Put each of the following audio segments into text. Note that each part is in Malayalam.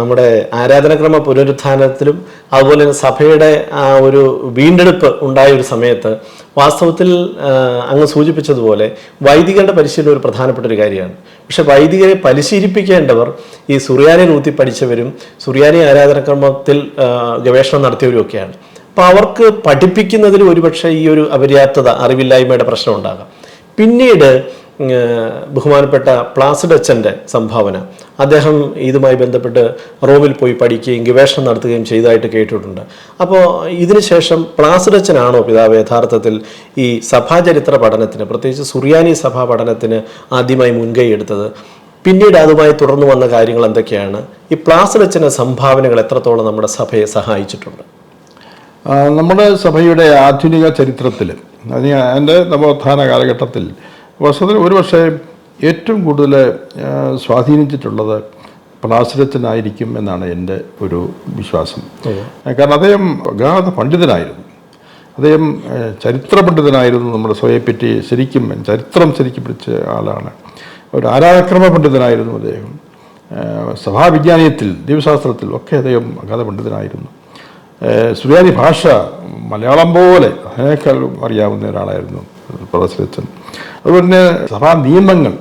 നമ്മുടെ ആരാധനക്രമ പുനരുത്ഥാനത്തിലും അതുപോലെ തന്നെ സഭയുടെ ആ ഒരു വീണ്ടെടുപ്പ് ഉണ്ടായ ഒരു സമയത്ത് വാസ്തവത്തിൽ അങ്ങ് സൂചിപ്പിച്ചതുപോലെ വൈദികരുടെ പരിശീലനം ഒരു പ്രധാനപ്പെട്ട ഒരു കാര്യമാണ്. പക്ഷെ വൈദികരെ പരിശീലിപ്പിക്കേണ്ടവർ ഈ സുറിയാനി നൂത്തി പഠിച്ചവരും സുറിയാനി ആരാധനക്രമത്തിൽ ഗവേഷണം നടത്തിയവരും ഒക്കെയാണ്. അപ്പോൾ അവർക്ക് പഠിപ്പിക്കുന്നതിൽ ഒരുപക്ഷെ ഈ ഒരു അപര്യാപ്തത അറിവില്ലായ്മയുടെ പ്രശ്നം ഉണ്ടാകാം. പിന്നീട് ബഹുമാനപ്പെട്ട പ്ലാസിഡ് അച്ഛന്റെ സംഭാവന. അദ്ദേഹം ഇതുമായി ബന്ധപ്പെട്ട് റോമിൽ പോയി പഠിക്കുകയും ഗവേഷണം നടത്തുകയും ചെയ്തതായിട്ട് കേട്ടിട്ടുണ്ട്. അപ്പോൾ ഇതിനുശേഷം പ്ലാസിഡ് അച്ഛനാണോ പിതാവ് യഥാർത്ഥത്തിൽ ഈ സഭാചരിത്ര പഠനത്തിന് പ്രത്യേകിച്ച് സുറിയാനി സഭാ പഠനത്തിന് ആദ്യമായി മുൻകൈ എടുത്തത്? പിന്നീട് അതുമായി തുടർന്നു വന്ന കാര്യങ്ങൾ എന്തൊക്കെയാണ്? ഈ പ്ലാസിഡ് അച്ഛന്റെ സംഭാവനകൾ എത്രത്തോളം നമ്മുടെ സഭയെ സഹായിച്ചിട്ടുണ്ട്? നമ്മുടെ സഭയുടെ ആധുനിക ചരിത്രത്തിൽ എന്റെ നവോത്ഥാന കാലഘട്ടത്തിൽ വർഷത്തിൽ ഒരു പക്ഷേ ഏറ്റവും കൂടുതൽ സ്വാധീനിച്ചിട്ടുള്ളത് പ്ലാസിരച്ചനായിരിക്കും എന്നാണ് എന്റെ ഒരു വിശ്വാസം. കാരണം അദ്ദേഹം അഗാധ പണ്ഡിതനായിരുന്നു. അദ്ദേഹം ചരിത്ര പണ്ഡിതനായിരുന്നു. നമ്മുടെ സ്വയെപ്പറ്റി ശരിക്കും ചരിത്രം ശരിക്കും പിടിച്ച ആളാണ്. ഒരു ആരാധക്രമ പണ്ഡിതനായിരുന്നു അദ്ദേഹം. സഭാവിജ്ഞാനീയത്തിൽ ദൈവശാസ്ത്രത്തിൽ ഒക്കെ അദ്ദേഹം അഗാധ പണ്ഡിതനായിരുന്നു. സുറിയാനി ഭാഷ മലയാളം പോലെ അതിനേക്കാൾ അറിയാവുന്ന ഒരാളായിരുന്നു. പ്രൊഫസരച്ചൻ അതുപോലെ തന്നെ സഭാ നിയമങ്ങൾ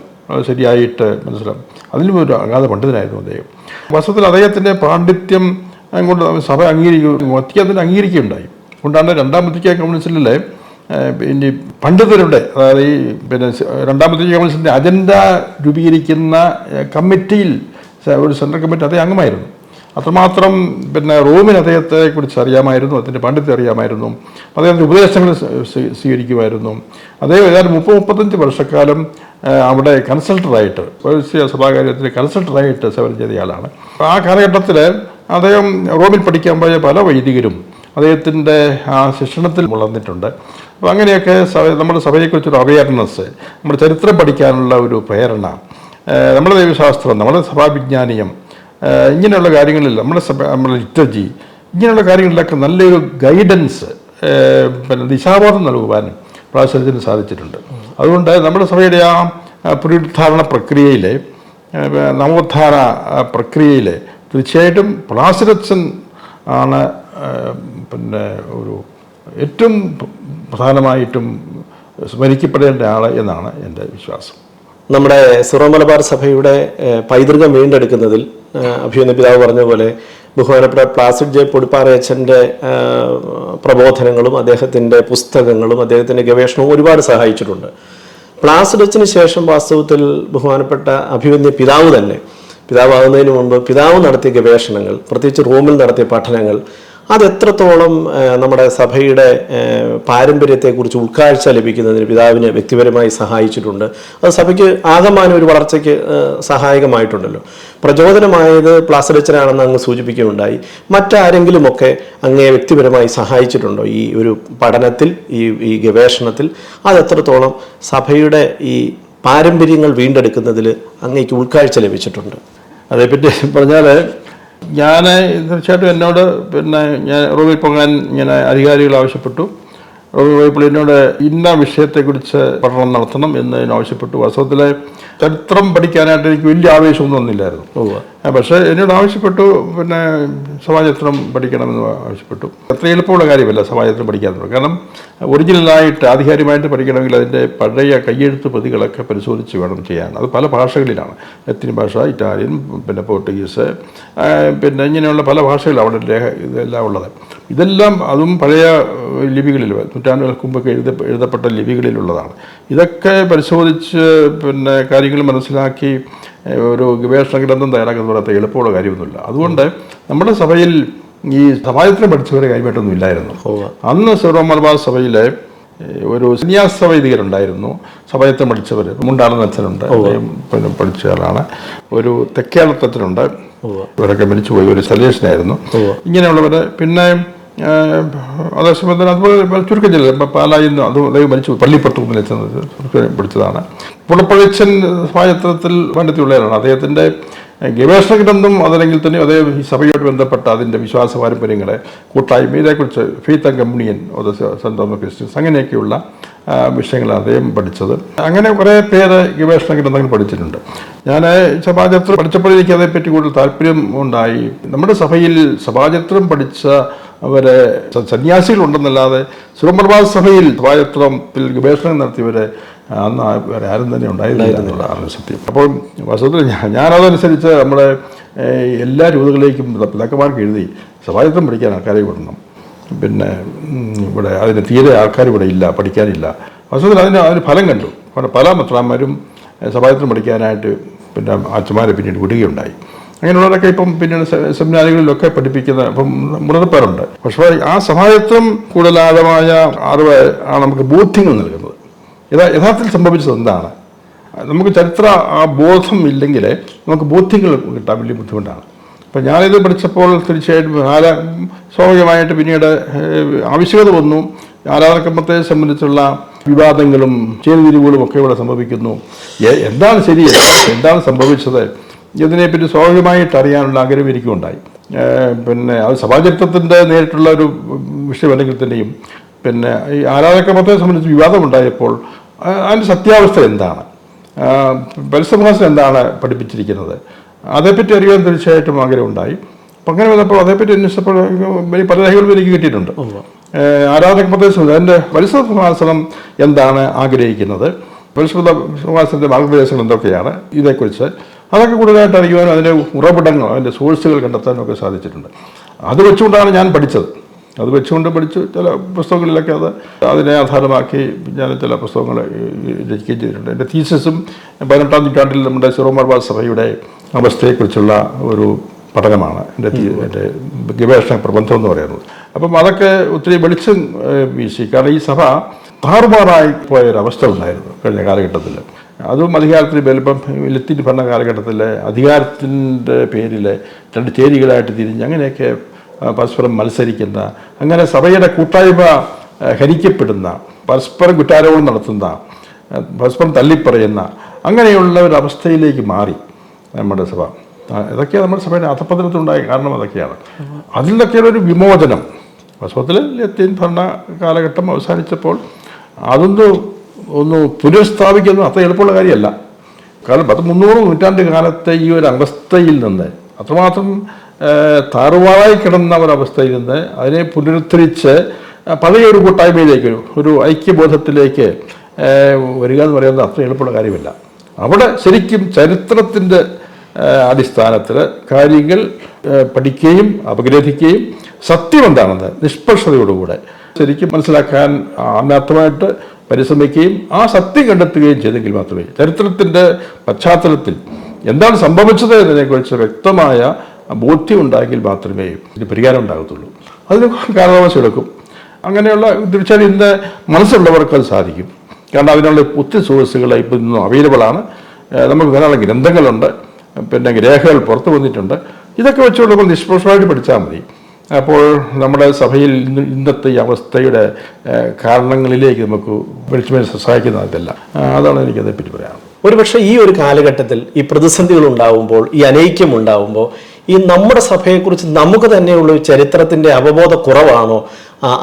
ശരിയായിട്ട് മനസ്സിലാവും. അതിലും ഒരു അഗാധ പണ്ഡിതനായിരുന്നു അദ്ദേഹം. വാസ്തവത്തിൽ അദ്ദേഹത്തിന്റെ പാണ്ഡിത്യം കൊണ്ട് സഭ അംഗീകരിക്കും വത്തിക്കാത്തിന് അംഗീകരിക്കുകയുണ്ടായി. അതുകൊണ്ടാണ് രണ്ടാം വത്തിക്കാൻ കമ്മ്യൂണിസ്റ്റിലെ ഇനി പണ്ഡിതരുടെ അതായത് ഈ പിന്നെ രണ്ടാമത്തേക്ക് കമ്മ്യൂണിസ്റ്റിന്റെ അജണ്ട രൂപീകരിക്കുന്ന കമ്മിറ്റിയിൽ ഒരു സെൻട്രൽ കമ്മിറ്റി അദ്ദേഹം അംഗമായിരുന്നു. അത്രമാത്രം പിന്നെ റോമിന് അദ്ദേഹത്തെ കുറിച്ച് അറിയാമായിരുന്നു അതിന്റെ പണ്ഡിത്തെ അറിയാമായിരുന്നു അദ്ദേഹത്തിന്റെ ഉപദേശങ്ങൾ സ്വ- സ്വീ- സ്വീകരിക്കുമായിരുന്നു. അദ്ദേഹം ഏതാണ്ട് മുപ്പത് മുപ്പത്തഞ്ച് വർഷക്കാലം അവിടെ കൺസൾട്ടറായിട്ട് പൗരസ്ത്യ സഭാകാര്യത്തിൽ കൺസൾട്ടറായിട്ട് സേവനം ചെയ്ത ആളാണ് ആ കാലഘട്ടത്തിൽ അദ്ദേഹം റോമിൽ പഠിക്കാൻ പോയ പല വൈദികരും അദ്ദേഹത്തിന്റെ ആ ശിക്ഷണത്തിൽ വളർന്നിട്ടുണ്ട് അപ്പോൾ അങ്ങനെയൊക്കെ നമ്മുടെ സഭയെക്കുറിച്ചൊരു അവയർനെസ് നമ്മുടെ ചരിത്രം പഠിക്കാനുള്ള ഒരു പ്രേരണ നമ്മുടെ ദൈവശാസ്ത്രം നമ്മുടെ സഭാവിജ്ഞാനീയം ഇങ്ങനെയുള്ള കാര്യങ്ങളിൽ നമ്മുടെ നമ്മുടെ ലിറ്റർജി ഇങ്ങനെയുള്ള കാര്യങ്ങളിലൊക്കെ നല്ലൊരു ഗൈഡൻസ് പിന്നെ ദിശാബോധം നൽകുവാനും പ്രാവശ്യത്തിന് സാധിച്ചിട്ടുണ്ട്. അതുകൊണ്ട് നമ്മുടെ സഭയുടെ ആ പുനരുദ്ധാരണ പ്രക്രിയയിലെ നവോത്ഥാന പ്രക്രിയയിൽ തീർച്ചയായിട്ടും പ്രാശരച്ചൻ ആണ് പിന്നെ ഒരു ഏറ്റവും പ്രധാനമായിട്ടും സ്മരിക്കപ്പെടേണ്ട ആൾ എന്നാണ് എന്റെ വിശ്വാസം. നമ്മുടെ സുറമലബാർ സഭയുടെ പൈതൃകം വീണ്ടെടുക്കുന്നതിൽ അഭിയുന്ന പിതാവ് പറഞ്ഞ പോലെ ബഹുമാനപ്പെട്ട പ്ലാസിഡ് ജെ പൊടിപ്പാറയച്ചന്റെ പ്രബോധനങ്ങളും അദ്ദേഹത്തിന്റെ പുസ്തകങ്ങളും അദ്ദേഹത്തിന്റെ ഗവേഷണവും ഒരുപാട് സഹായിച്ചിട്ടുണ്ട്. പ്ലാസിഡ് അച്ഛന് ശേഷം വാസ്തവത്തിൽ ബഹുമാനപ്പെട്ട അഭിമന്യ പിതാവ് തന്നെ. പിതാവാകുന്നതിന് മുമ്പ് പിതാവ് നടത്തിയ ഗവേഷണങ്ങൾ പ്രത്യേകിച്ച് റോമിൽ നടത്തിയ പഠനങ്ങൾ അത് എത്രത്തോളം ഏഹ്, നമ്മുടെ സഭയുടെ പാരമ്പര്യത്തെക്കുറിച്ച് ഉൾക്കാഴ്ച ലഭിക്കുന്നതിന് പിതാവിനെ വ്യക്തിപരമായി സഹായിച്ചിട്ടുണ്ട്. അത് സഭയ്ക്ക് ആകമാനം ഒരു വളർച്ചയ്ക്ക് സഹായകമായിട്ടുണ്ടല്ലോ. പ്രചോദനമായത് പ്ലാസഡച്ചനാണെന്ന് അങ്ങ് സൂചിപ്പിക്കുകയുണ്ടായി. മറ്റാരെങ്കിലുമൊക്കെ അങ്ങയെ വ്യക്തിപരമായി സഹായിച്ചിട്ടുണ്ടോ ഈ ഒരു പഠനത്തിൽ ഈ ഈ ഗവേഷണത്തിൽ? അതെത്രത്തോളം സഭയുടെ ഈ പാരമ്പര്യങ്ങൾ വീണ്ടെടുക്കുന്നതിൽ അങ്ങേക്ക് ഉൾക്കാഴ്ച ലഭിച്ചിട്ടുണ്ട്? അതേപ്പറ്റി പറഞ്ഞാൽ ഞാൻ തീർച്ചയായിട്ടും എന്നോട് പിന്നെ ഞാൻ റോബി പോകാൻ ഞാൻ അധികാരികൾ ആവശ്യപ്പെട്ടു. റോബി പോയപ്പോൾ എന്നോട് ഇന്ന വിഷയത്തെക്കുറിച്ച് പഠനം നടത്തണം എന്ന് ആവശ്യപ്പെട്ടു. വാസ്തവത്തിൽ ചരിത്രം പഠിക്കാനായിട്ട് എനിക്ക് വലിയ ആവേശമൊന്നും ഒന്നുമില്ലായിരുന്നു പക്ഷേ എന്നോട് ആവശ്യപ്പെട്ടു. പിന്നെ സമാചരിത്രം പഠിക്കണമെന്ന് ആവശ്യപ്പെട്ടു. അത്ര എളുപ്പമുള്ള കാര്യമല്ല സമാചരിത്രം പഠിക്കാൻ കാരണം ഒറിജിനലായിട്ട് ആധികാരികമായിട്ട് പഠിക്കണമെങ്കിൽ അതിന്റെ പഴയ കയ്യെഴുത്ത് പ്രതികളൊക്കെ പരിശോധിച്ച് വേണം ചെയ്യാൻ. അത് പല ഭാഷകളിലാണ്. ലത്തീൻ ഭാഷ ഇറ്റാലിയൻ പിന്നെ പോർട്ടുഗീസ് പിന്നെ ഇങ്ങനെയുള്ള പല ഭാഷകളിലാണ് അവിടെ രേഖ ഇതെല്ലാം ഉള്ളത്. ഇതെല്ലാം അതും പഴയ ലിപികളിൽ നൂറ്റാണ്ടുകൾക്ക് മുമ്പൊക്കെ എഴുത എഴുതപ്പെട്ട ലിപികളിലുള്ളതാണ് ഇതൊക്കെ പരിശോധിച്ച് പിന്നെ കാര്യങ്ങൾ മനസ്സിലാക്കി ഒരു ഗവേഷണ ഗ്രന്ഥം തയ്യാറാക്കുന്ന പറയാത്ത എളുപ്പമുള്ള കാര്യമൊന്നുമില്ല. അതുകൊണ്ട് നമ്മുടെ സഭയിൽ ഈ സമാജത്തിനെ പഠിച്ചവരെ കാര്യമായിട്ടൊന്നും ഇല്ലായിരുന്നു. അന്ന് സീറോ മലബാർ സഭയിലെ ഒരു സന്യാസ വൈദികരുണ്ടായിരുന്നു സഭയത്തെ പഠിച്ചവർ മുണ്ടാണെന്ന് അച്ഛനുണ്ട്. പിന്നെ പഠിച്ച ആളാണ്. ഒരു തെക്കേളത്തച്ഛനുണ്ട് ഇവരൊക്കെ മരിച്ചു പോയി. ഒരു സലേഷനായിരുന്നു. ഇങ്ങനെയുള്ളവർ പിന്നെ അതേസമയത്തിന് അതുപോലെ ചുരുക്കം ചില പാലായിരുന്നു അത് അദ്ദേഹം മരിച്ചു പള്ളിപ്പുറത്ത് ചെന്നത് പഠിച്ചതാണ്. പുളപ്പഴച്ചൻ സ്വായത്തത്തിൽ പണ്ഡിത്യമുള്ളവരാണ് അദ്ദേഹത്തിന്റെ ഗവേഷണ ഗ്രന്ഥം അതല്ലെങ്കിൽ തന്നെ അതേ സഭയോട് ബന്ധപ്പെട്ട അതിന്റെ വിശ്വാസ പാരമ്പര്യങ്ങളെ കൂട്ടായ്മ ഇതേക്കുറിച്ച് ഫീത്ത് സെന്റ് ഓഫ് ക്രിസ്ത്യൻസ് അങ്ങനെയൊക്കെയുള്ള വിഷയങ്ങളാണ് അദ്ദേഹം പഠിച്ചത്. അങ്ങനെ കുറേ പേര് ഗവേഷണ ഗ്രന്ഥങ്ങൾ പഠിച്ചിട്ടുണ്ട്. ഞാൻ സഭാചരിത്രം പഠിച്ചപ്പോൾ എനിക്ക് അതേപ്പറ്റി കൂടുതൽ താല്പര്യം ഉണ്ടായി. നമ്മുടെ സഭയിൽ സഭാചരിത്രം പഠിച്ച അവരെ സന്യാസികളുണ്ടെന്നല്ലാതെ സുരമർബാദ സഭയിൽ സഭാചരിത്രത്തിൽ ഗവേഷണം നടത്തിയവരെ അന്ന് വേറെ ആരും തന്നെ ഉണ്ടായിരുന്നില്ല എന്നുള്ളതാണ് സത്യം. അപ്പോൾ വസ്തുത്തിൽ ഞാൻ ഞാനതനുസരിച്ച് നമ്മുടെ എല്ലാ രൂപതകളിലേക്കും പിതാക്കന്മാർക്ക് എഴുതി സഭാചരിത്രം പഠിക്കാൻ ആൾക്കാരെ വിടണം പിന്നെ ഇവിടെ അതിന് തീരെ ആൾക്കാർ ഇവിടെ ഇല്ല പഠിക്കാനില്ല. വസ്തുത്തിൽ അതിന് അതിന് ഫലം കണ്ടു. പല മെത്രാന്മാരും സഭാചരിത്രം പഠിക്കാനായിട്ട് പിന്നെ അച്ഛന്മാരെ പിന്നീട് വിടുകയുണ്ടായി. അങ്ങനെയുള്ളവരൊക്കെ ഇപ്പം പിന്നീട് സെമിനാറുകളിലൊക്കെ പഠിപ്പിക്കുന്ന ഇപ്പം മുഴുവൻ പേരുണ്ട് പക്ഷേ ആ സഹായത്വം കൂടുതൽ അറിവ് ആണ് നമുക്ക് ബോധ്യങ്ങൾ നൽകുന്നത്. യഥാ യഥാർത്ഥത്തിൽ സംഭവിച്ചത് എന്താണ്? നമുക്ക് ചരിത്ര ആ ബോധം ഇല്ലെങ്കിൽ നമുക്ക് ബോധ്യങ്ങൾ കിട്ടാൻ വലിയ ബുദ്ധിമുട്ടാണ്. അപ്പം ഞാനിത് പഠിച്ചപ്പോൾ തീർച്ചയായിട്ടും ആരാ സ്വാഭാവികമായിട്ട് പിന്നീട് ആവശ്യകത വന്നു. ആരാധനക്രമത്തെ സംബന്ധിച്ചുള്ള വിവാദങ്ങളും ചേരുതിരിവുകളും ഒക്കെ ഇവിടെ സംഭവിക്കുന്നു. എന്താണ് ശരി? എന്താണ് സംഭവിച്ചത്? ഇതിനെപ്പറ്റി സ്വാഭാവികമായിട്ട് അറിയാനുള്ള ആഗ്രഹം എനിക്കുണ്ടായി. പിന്നെ അത് സഭാചരിത്രത്തിന്റെ നേരിട്ടുള്ള ഒരു വിഷയമല്ലെങ്കിൽ തന്നെയും പിന്നെ ഈ ആരാധനക്രമത്തെ സംബന്ധിച്ച് വിവാദമുണ്ടായപ്പോൾ അതിന്റെ സത്യാവസ്ഥ എന്താണ്? പരിസമാസം എന്താണ് പഠിപ്പിച്ചിരിക്കുന്നത്? അതേപ്പറ്റി അറിയാൻ തീർച്ചയായിട്ടും ആഗ്രഹമുണ്ടായി. അപ്പം അങ്ങനെ വന്നപ്പോൾ അതേപ്പറ്റി അന്വേഷിച്ചപ്പോൾ പല രേഖകളും എനിക്ക് കിട്ടിയിട്ടുണ്ട്. ആരാധക പ്രദേശം എന്റെ പരിസര സിംഹാസനം എന്താണ് ആഗ്രഹിക്കുന്നത്? പരിശുദ്ധ സിംഹാസനത്തിന്റെ മാർഗനിർദ്ദേശങ്ങൾ എന്തൊക്കെയാണ്? ഇതേക്കുറിച്ച് അതൊക്കെ കൂടുതലായിട്ട് അറിയുവാനും അതിന്റെ ഉറവിടങ്ങൾ അതിന്റെ സോഴ്സുകൾ കണ്ടെത്താനും ഒക്കെ സാധിച്ചിട്ടുണ്ട്. അത് വെച്ചുകൊണ്ടാണ് ഞാൻ പഠിച്ചത്. അത് വെച്ചുകൊണ്ട് പഠിച്ചു. ചില പുസ്തകങ്ങളിലൊക്കെ അത് അതിനെ ആധാരമാക്കി ഞാൻ ചില പുസ്തകങ്ങൾ രചിക്കുകയും ചെയ്തിട്ടുണ്ട്. എന്റെ തീസസും പതിനെട്ടാം നൂറ്റാണ്ടിൽ നമ്മുടെ സിറോമർബാ സഭയുടെ അവസ്ഥയെക്കുറിച്ചുള്ള ഒരു പഠനമാണ് എന്റെ എന്റെ ഗവേഷണ പ്രബന്ധം എന്ന് പറയുന്നത്. അപ്പം അതൊക്കെ ഒത്തിരി വെളിച്ചം വീശി. കാരണം ഈ സഭ താറുമാറായി പോയൊരവസ്ഥ ഉണ്ടായിരുന്നു കഴിഞ്ഞ കാലഘട്ടത്തിൽ. അതും അധികാരത്തിന് വലുപ്പം ലത്തിന്റെ ഭരണ കാലഘട്ടത്തിൽ അധികാരത്തിന്റെ പേരിൽ രണ്ട് ചേരികളായിട്ട് തിരിഞ്ഞ് അങ്ങനെയൊക്കെ പരസ്പരം മത്സരിക്കുന്ന അങ്ങനെ സഭയുടെ കൂട്ടായ്മ ഹരിക്കപ്പെടുന്ന പരസ്പരം കുറ്റാരോപണം നടത്തുന്ന പരസ്പരം തള്ളിപ്പറയുന്ന അങ്ങനെയുള്ള ഒരു അവസ്ഥയിലേക്ക് മാറി നമ്മുടെ സഭ. ഇതൊക്കെയാണ് നമ്മുടെ സഭയുടെ അധപ്പതനത്തിനുണ്ടായ കാരണം അതൊക്കെയാണ്. അതിൽ നിന്നൊക്കെയുള്ള ഒരു വിമോചനം. വാസ്തവത്തിൽ ലത്തീൻ ഭരണ കാലഘട്ടം അവസാനിച്ചപ്പോൾ അതൊന്ന് ഒന്ന് പുനഃസ്ഥാപിക്കുന്നത് അത്ര എളുപ്പമുള്ള കാര്യമല്ല. കാരണം പത്ത് മുന്നൂറ് നൂറ്റാണ്ട് കാലത്തെ ഈ ഒരു അവസ്ഥയിൽ നിന്ന് അത്രമാത്രം താറുമാറായി കിടന്ന ഒരവസ്ഥയിൽ നിന്ന് അതിനെ പുനരുദ്ധരിച്ച് പഴയ ഒരു കൂട്ടായ്മയിലേക്ക് ഒരു- ഒരു ഐക്യബോധത്തിലേക്ക് വരിക എന്ന് പറയുന്നത് അത്ര എളുപ്പമുള്ള കാര്യമില്ല. അവിടെ ശരിക്കും ചരിത്രത്തിന്റെ അടിസ്ഥാനത്തിൽ കാര്യങ്ങൾ പഠിക്കുകയും അപഗ്രഥിക്കുകയും സത്യം എന്താണെന്ന് നിഷ്പക്ഷതയോടുകൂടെ ശരിക്കും മനസ്സിലാക്കാൻ ആത്മാർത്ഥമായിട്ട് പരിശ്രമിക്കുകയും ആ സത്യം കണ്ടെത്തുകയും ചെയ്തെങ്കിൽ മാത്രമേ ചരിത്രത്തിന്റെ പശ്ചാത്തലത്തിൽ എന്താണ് സംഭവിച്ചത് എന്നതിനെക്കുറിച്ച് വ്യക്തമായ ബോധ്യം ഉണ്ടായെങ്കിൽ മാത്രമേ ഇതിന് പരിഹാരം ഉണ്ടാകത്തുള്ളൂ. അതിന് കാലതാമസം എടുക്കും. അങ്ങനെയുള്ള തീർച്ചയായും ഇന്ന് മനസ്സുള്ളവർക്ക് അത് സാധിക്കും. കാരണം അതിനുള്ള ഒത്തിരി സോഴ്സുകൾ ഇപ്പം ഇന്നും അവൈലബിളാണ് നമുക്ക് ധാരാളം ഗ്രന്ഥങ്ങളുണ്ട്. പിന്നെ രേഖകൾ പുറത്തു വന്നിട്ടുണ്ട്. ഇതൊക്കെ വെച്ചുകൊണ്ട് നമ്മൾ നിഷ്പക്ഷമായിട്ട് പഠിച്ചാൽ മതി. അപ്പോൾ നമ്മുടെ സഭയിൽ ഇന്ന് ഇന്നത്തെ ഈ അവസ്ഥയുടെ കാരണങ്ങളിലേക്ക് നമുക്ക് വെളിച്ചമേ സഹായിക്കുന്നതല്ല അതാണ് എനിക്ക് അതേപ്പറ്റി പറയാനുള്ളത്. ഒരുപക്ഷെ ഈ ഒരു കാലഘട്ടത്തിൽ ഈ പ്രതിസന്ധികൾ ഉണ്ടാവുമ്പോൾ ഈ അനൈക്യം ഉണ്ടാവുമ്പോൾ ഈ നമ്മുടെ സഭയെക്കുറിച്ച് നമുക്ക് തന്നെയുള്ള ചരിത്രത്തിന്റെ അവബോധ കുറവാണോ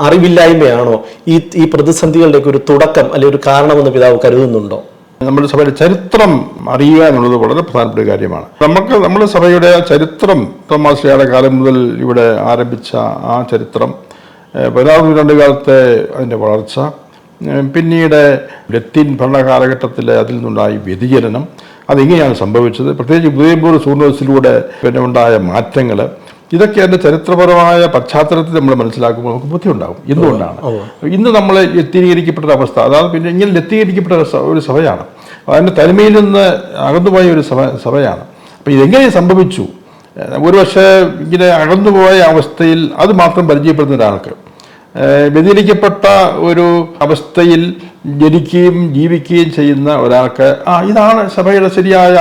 അറിവില്ലായ്മയാണോ? ഈ ഈ പ്രതിസന്ധികളുടെയൊക്കെ ഒരു തുടക്കം അല്ലെങ്കിൽ ഒരു കാരണമെന്ന് പിതാവ് കരുതുന്നുണ്ടോ? നമ്മുടെ സഭയുടെ ചരിത്രം അറിയുക എന്നുള്ളത് വളരെ പ്രധാനപ്പെട്ട കാര്യമാണ്. നമുക്ക് നമ്മുടെ സഭയുടെ ചരിത്രം തോമാശയുടെ കാലം മുതൽ ഇവിടെ ആരംഭിച്ച ആ ചരിത്രം പതിനാറ് നൂറ്റാണ്ട് കാലത്തെ അതിന്റെ വളർച്ച പിന്നീട് ലത്തീൻ ഭരണ കാലഘട്ടത്തിൽ അതിൽ നിന്നുണ്ടായ വ്യതിചലനം അതെങ്ങനെയാണ് സംഭവിച്ചത്. പ്രത്യേകിച്ച് ഉദയപൂർ സൂർണസിലൂടെ പിന്നെ ഉണ്ടായ മാറ്റങ്ങൾ ഇതൊക്കെ അതിന്റെ ചരിത്രപരമായ പശ്ചാത്തലത്തിൽ നമ്മൾ മനസ്സിലാക്കുമ്പോൾ നമുക്ക് ബുദ്ധിയുണ്ടാകും. എന്തുകൊണ്ടാണ്? ഇന്ന് നമ്മൾ ലത്തീകരിക്കപ്പെട്ട അവസ്ഥ അതായത് പിന്നെ ഇങ്ങനെ ലത്തീകരിക്കപ്പെട്ട ഒരു സഭയാണ്. അതിന്റെ തനിമയിൽ നിന്ന് അകന്നുപോയ ഒരു സഭ സഭയാണ്. അപ്പോൾ ഇതെങ്ങനെ സംഭവിച്ചു? ഒരുപക്ഷെ ഇങ്ങനെ അകന്നുപോയ അവസ്ഥയിൽ അത് മാത്രം പരിചയപ്പെടുന്ന ഒരാൾക്ക് വ്യതിരിക്കപ്പെട്ട ഒരു അവസ്ഥയിൽ ജനിക്കുകയും ജീവിക്കുകയും ചെയ്യുന്ന ഒരാൾക്ക് ആ ഇതാണ് സഭയുടെ ശരിയായ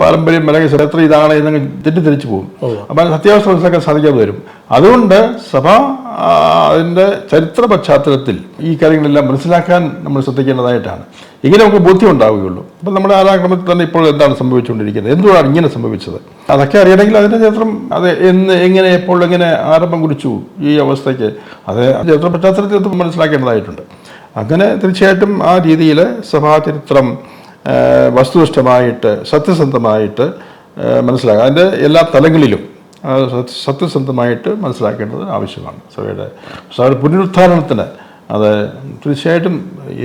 പാരമ്പര്യം അല്ലെങ്കിൽ ചരിത്രം ഇതാണ് എന്നങ്ങ് തെറ്റിദ്ധരിച്ചു പോകും. അപ്പം സത്യാവസ്ഥ മനസ്സിലാക്കാൻ സാധിക്കാതെ വരും. അതുകൊണ്ട് സഭ അതിന്റെ ചരിത്ര പശ്ചാത്തലത്തിൽ ഈ കാര്യങ്ങളെല്ലാം മനസ്സിലാക്കാൻ നമ്മൾ ശ്രദ്ധിക്കേണ്ടതായിട്ടാണ്. ഇങ്ങനെ നമുക്ക് ബോധ്യം ഉണ്ടാവുകയുള്ളൂ അപ്പം നമ്മുടെ ആരാക്രമത്തിൽ തന്നെ ഇപ്പോൾ എന്താണ് സംഭവിച്ചുകൊണ്ടിരിക്കുന്നത്? എന്തുകൊണ്ടാണ് ഇങ്ങനെ സംഭവിച്ചത്? അതൊക്കെ അറിയണമെങ്കിൽ അതിന്റെ ചരിത്രം അത് എന്ന് എങ്ങനെ എപ്പോൾ എങ്ങനെ ആരംഭം കുറിച്ചു ഈ അവസ്ഥയ്ക്ക് അത് ചരിത്ര പശ്ചാത്തലത്തിൽ മനസ്സിലാക്കേണ്ടതായിട്ടുണ്ട്. അങ്ങനെ തീർച്ചയായിട്ടും ആ രീതിയിൽ സഭാചരിത്രം വസ്തുനിഷ്ഠമായിട്ട് സത്യസന്ധമായിട്ട് മനസ്സിലാക്കുക അതിന്റെ എല്ലാ തലങ്ങളിലും സത്യസന്ധമായിട്ട് മനസ്സിലാക്കേണ്ടത് ആവശ്യമാണ്. സഭയുടെ സഭയുടെ പുനരുദ്ധാരണത്തിന് അത് തീർച്ചയായിട്ടും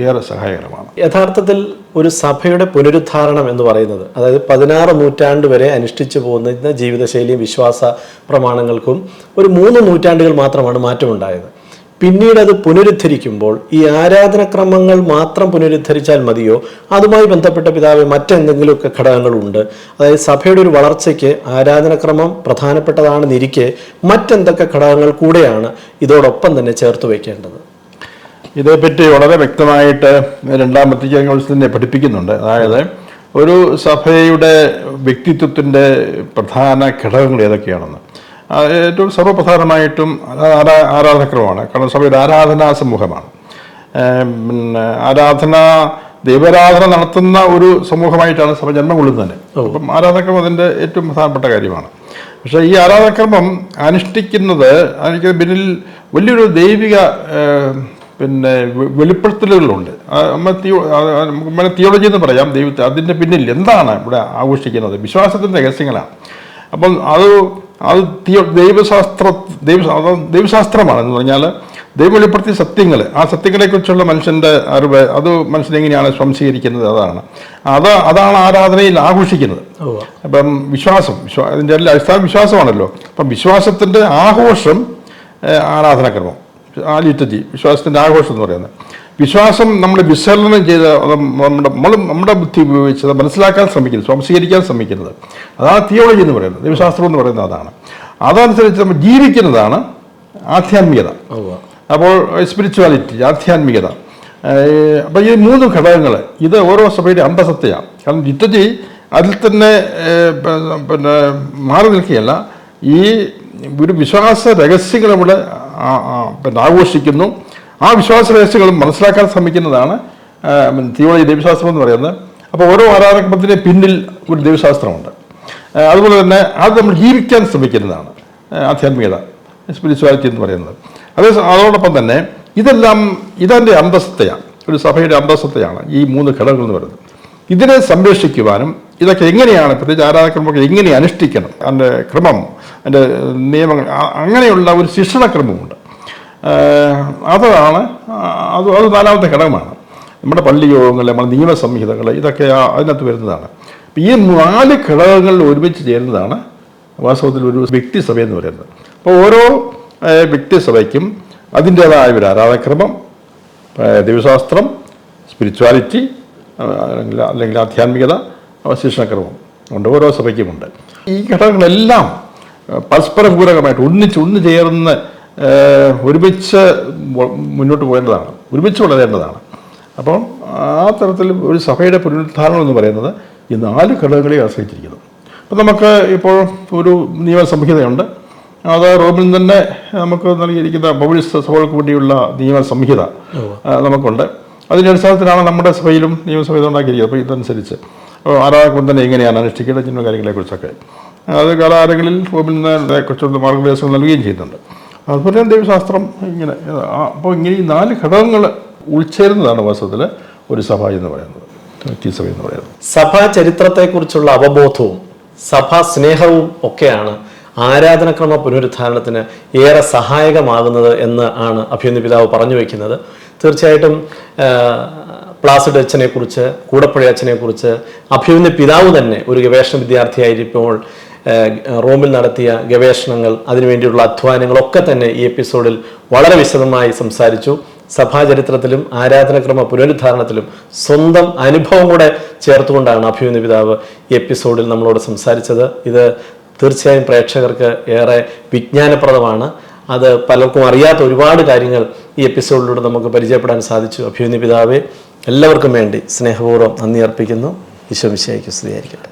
ഏറെ സഹായകരമാണ്. യഥാർത്ഥത്തിൽ ഒരു സഭയുടെ പുനരുദ്ധാരണം എന്ന് പറയുന്നത് അതായത് പതിനാറ് നൂറ്റാണ്ട് വരെ അനുഷ്ഠിച്ചു പോകുന്ന ജീവിതശൈലിയും വിശ്വാസ പ്രമാണങ്ങൾക്കും ഒരു മൂന്ന് നൂറ്റാണ്ടുകൾ മാത്രമാണ് മാറ്റമുണ്ടായത്. പിന്നീട് അത് പുനരുദ്ധരിക്കുമ്പോൾ ഈ ആരാധനക്രമങ്ങൾ മാത്രം പുനരുദ്ധരിച്ചാൽ മതിയോ? അതുമായി ബന്ധപ്പെട്ട പിതാവ് മറ്റെന്തെങ്കിലുമൊക്കെ ഘടകങ്ങളുണ്ട്. അതായത് സഭയുടെ ഒരു വളർച്ചയ്ക്ക് ആരാധനക്രമം പ്രധാനപ്പെട്ടതാണെന്നിരിക്കെ മറ്റെന്തൊക്കെ ഘടകങ്ങൾ കൂടെയാണ് ഇതോടൊപ്പം തന്നെ ചേർത്ത് വയ്ക്കേണ്ടത്? ഇതേപ്പറ്റി വളരെ വ്യക്തമായിട്ട് രണ്ടാമത്തെ വത്തിക്കാൻ തന്നെ പഠിപ്പിക്കുന്നുണ്ട്. അതായത് ഒരു സഭയുടെ വ്യക്തിത്വത്തിന്റെ പ്രധാന ഘടകങ്ങൾ ഏതൊക്കെയാണെന്ന്. ഏറ്റവും സർവപ്രധാനമായിട്ടും ആരാധകരമാണ്. കാരണം സഭയുടെ ആരാധനാ സമൂഹമാണ്. പിന്നെ ആരാധന ദൈവാരാധന നടത്തുന്ന ഒരു സമൂഹമായിട്ടാണ് സഭ ജന്മം കൊള്ളുന്നത്. തന്നെ അപ്പം ആരാധകർമ്മം അതിന്റെ ഏറ്റവും പ്രധാനപ്പെട്ട കാര്യമാണ്. പക്ഷേ ഈ ആരാധനക്രമം അനുഷ്ഠിക്കുന്നത് അതിന് പിന്നിൽ വലിയൊരു ദൈവിക പിന്നെ വെളിപ്പെടുത്തലുകളുണ്ട്. നമ്മൾ തിയോളജി എന്ന് പറയാം. ദൈവത്തെ അതിന്റെ പിന്നിൽ എന്താണ് ഇവിടെ ആഘോഷിക്കുന്നത്? വിശ്വാസത്തിന്റെ രഹസ്യങ്ങളാണ്. അപ്പം അത് അത് തിയോ ദൈവശാസ്ത്ര ദൈവ ദൈവശാസ്ത്രമാണ് എന്ന് പറഞ്ഞാൽ ദൈവം വെളിപ്പെടുത്തിയ സത്യങ്ങൾ ആ സത്യങ്ങളെക്കുറിച്ചുള്ള മനുഷ്യന്റെ അറിവ് അത് മനുഷ്യനെങ്ങനെയാണ് സംശീകരിക്കുന്നത് അതാണ്. അത് അതാണ് ആരാധനയിൽ ആഘോഷിക്കുന്നത്. അപ്പം വിശ്വാസം വിശ്വാ അതിന്റെ എല്ലാ അടിസ്ഥാന വിശ്വാസമാണല്ലോ. അപ്പം വിശ്വാസത്തിന്റെ ആഘോഷം ആരാധനാക്രമം ആ ലിറ്റജി വിശ്വാസത്തിന്റെ ആഘോഷം എന്ന് പറയുന്നത്. വിശ്വാസം നമ്മൾ വിശകലനം ചെയ്ത് നമ്മുടെ നമ്മൾ നമ്മുടെ ബുദ്ധി ഉപയോഗിച്ച് അത് മനസ്സിലാക്കാൻ ശ്രമിക്കുന്നത് സ്വാംശീകരിക്കാൻ ശ്രമിക്കുന്നത് അതാണ് തിയോളജി എന്ന് പറയുന്നത്. ദൈവശാസ്ത്രം എന്ന് പറയുന്നത് അതാണ്. അതനുസരിച്ച് നമ്മൾ ജീവിക്കുന്നതാണ് ആധ്യാത്മികത. അപ്പോൾ സ്പിരിച്വാലിറ്റി ആധ്യാത്മികത. അപ്പോൾ ഈ മൂന്ന് ഘടകങ്ങൾ ഇത് ഓരോ സഭയുടെ അന്തസത്തയാണ്. കാരണം ലിറ്റജി അതിൽ തന്നെ പിന്നെ മാറി നിൽക്കുകയല്ല. ഈ ഒരു വിശ്വാസ രഹസ്യങ്ങൾ ആ, പിന്നെ ആഘോഷിക്കുന്നു. ആ വിശ്വാസ രഹസ്യങ്ങളും മനസ്സിലാക്കാൻ ശ്രമിക്കുന്നതാണ് തിയോളജി ദൈവശാസ്ത്രം എന്ന് പറയുന്നത്. അപ്പോൾ ഓരോ ആരാധനത്തിന്റെ പിന്നിൽ ഒരു ദൈവശാസ്ത്രമുണ്ട്. അതുപോലെ തന്നെ അത് നമ്മൾ ജീവിക്കാൻ ശ്രമിക്കുന്നതാണ് ആധ്യാത്മികത സ്പിരിച്വാലിറ്റി എന്ന് പറയുന്നത്. അതേ അതോടൊപ്പം തന്നെ ഇതെല്ലാം ഇതെന്റെ അന്തസ്ഥയാണ് ഒരു സഭയുടെ അന്തസ്ഥയാണ് ഈ മൂന്ന് ഘടകങ്ങൾ എന്ന് പറയുന്നത്. ഇതിനെ സംരക്ഷിക്കുവാനും ഇതൊക്കെ എങ്ങനെയാണ് പ്രത്യേകിച്ച് ആരാധനക്രമമൊക്കെ എങ്ങനെ അനുഷ്ഠിക്കണം അതിന്റെ ക്രമം അതിന്റെ നിയമങ്ങൾ അങ്ങനെയുള്ള ഒരു ശിക്ഷണക്രമമുണ്ട്. അതാണ് അത് അത് നാലാമത്തെ ഘടകമാണ്. നമ്മുടെ പള്ളി യോഗങ്ങൾ നമ്മുടെ നിയമസംഹിതകൾ ഇതൊക്കെ അതിനകത്ത് വരുന്നതാണ്. ഈ നാല് ഘടകങ്ങൾ ഒരുമിച്ച് ചേരുന്നതാണ് വാസ്തവത്തിൽ ഒരു വ്യക്തിസഭ എന്ന് പറയുന്നത്. അപ്പോൾ ഓരോ വ്യക്തിസഭയ്ക്കും അതിന്റേതായ ഒരു ആരാധക്രമം ദൈവശാസ്ത്രം സ്പിരിച്വാലിറ്റി അല്ലെങ്കിൽ അല്ലെങ്കിൽ ആധ്യാത്മികത ശിക്ഷണക്രമം ഉണ്ട് ഓരോ സഭയ്ക്കുമുണ്ട്. ഈ ഘടകങ്ങളെല്ലാം പരസ്പരം പൂരകമായിട്ട് ഒന്നിച്ച് ഒന്ന് ചേർന്ന് ഒരുമിച്ച് മുന്നോട്ട് പോകേണ്ടതാണ്. ഒരുമിച്ച് വളരേണ്ടതാണ്. അപ്പം ആ തരത്തിൽ ഒരു സഭയുടെ പുനരുദ്ധാരണം എന്ന് പറയുന്നത് ഈ നാല് ഘടകങ്ങളെ ആശ്രയിച്ചിരിക്കുന്നു. അപ്പം നമുക്ക് ഇപ്പോൾ ഒരു നിയമസംഹിതയുണ്ട് അത് റോമിൽ തന്നെ നമുക്ക് നൽകിയിരിക്കുന്ന പൗരസ്ത്യ സഭകൾക്ക് വേണ്ടിയുള്ള നിയമസംഹിത നമുക്കുണ്ട്. അതിന്റെ അടിസ്ഥാനത്തിലാണ് നമ്മുടെ സഭയിലും നിയമസംഹിത ഉണ്ടാക്കിയിരിക്കുന്നത്. അപ്പോൾ ഇതനുസരിച്ച് ആരാധന തന്നെ എങ്ങനെയാണ് അനുഷ്ഠിക്കേണ്ട ചില കാര്യങ്ങളെക്കുറിച്ചൊക്കെ. അത് കാലാകാലങ്ങളിൽ റോമിൽ നിന്ന് കുറച്ചുള്ള മാർഗനിർദ്ദേശങ്ങൾ നൽകുകയും ചെയ്യുന്നുണ്ട്. അതുപോലെ ദൈവശാസ്ത്രം ഇങ്ങനെ അപ്പോൾ ഇങ്ങനെ ഈ നാല് ഘടകങ്ങൾ ഉൾച്ചേരുന്നതാണ് വാസ്തവത്തിൽ ഒരു സഭ എന്ന് പറയുന്നത് സഭ എന്ന് പറയുന്നത്. സഭാ ചരിത്രത്തെക്കുറിച്ചുള്ള അവബോധവും സഭാ സ്നേഹവും ഒക്കെയാണ് ആരാധനക്രമ പുനരുദ്ധാരണത്തിന് ഏറെ സഹായകമാകുന്നത് എന്ന് ആണ് അഭ്യുന്ന പിതാവ് പറഞ്ഞു വയ്ക്കുന്നത് തീർച്ചയായിട്ടും പ്ലാസിഡ് അച്ഛനെ കുറിച്ച് കൂടപ്പുഴ അച്ഛനെ കുറിച്ച് അഭ്യുന്ന പിതാവ് തന്നെ ഒരു ഗവേഷണ വിദ്യാർത്ഥിയായിരിക്കുമ്പോൾ റോമിൽ നടത്തിയ ഗവേഷണങ്ങൾ അതിനുവേണ്ടിയുള്ള അധ്വാനങ്ങളൊക്കെ തന്നെ ഈ എപ്പിസോഡിൽ വളരെ വിശദമായി സംസാരിച്ചു. സഭാചരിത്രത്തിലും ആരാധനക്രമ പുനരുദ്ധാരണത്തിലും സ്വന്തം അനുഭവം കൂടെ ചേർത്തുകൊണ്ടാണ് അഭിമന്യ പിതാവ് ഈ എപ്പിസോഡിൽ നമ്മളോട് സംസാരിച്ചത്. ഇത് തീർച്ചയായും പ്രേക്ഷകർക്ക് ഏറെ വിജ്ഞാനപ്രദമാണ്. അത് പലർക്കും അറിയാത്ത ഒരുപാട് കാര്യങ്ങൾ ഈ എപ്പിസോഡിലൂടെ നമുക്ക് പരിചയപ്പെടാൻ സാധിച്ചു. അഭിമന്യ പിതാവെ എല്ലാവർക്കും വേണ്ടി സ്നേഹപൂർവം നന്ദി അർപ്പിക്കുന്നു. ഈശോ മിശിഹായ്ക്ക് സ്തുതിയായിരിക്കട്ടെ.